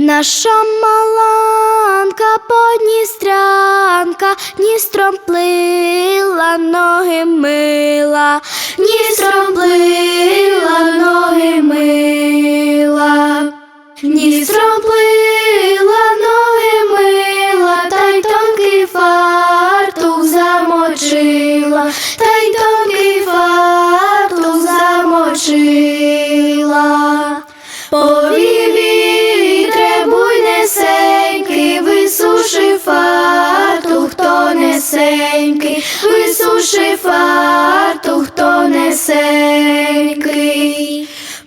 Наша маланка подністрянка, Дністром плила, ноги мила, Дністром плила, ноги мила, Дністром плила, ноги мила, та й тонкий фартух замочила, та й тонкий висуши фартух, хто несенький.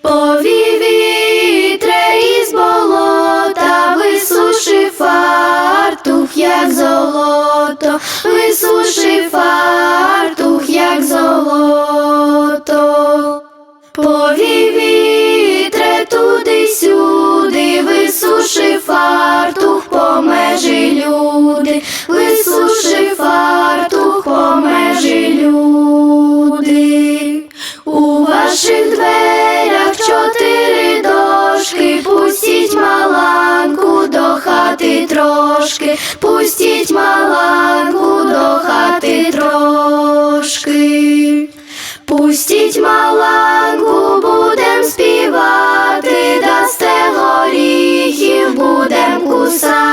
Повів вітре із болота, висуши фартух, як золото, висуши фартух, як золото. трошки, пустіть маланку до хати трошки, пустіть маланку, будем співати, дасте горіхів, будем кусати.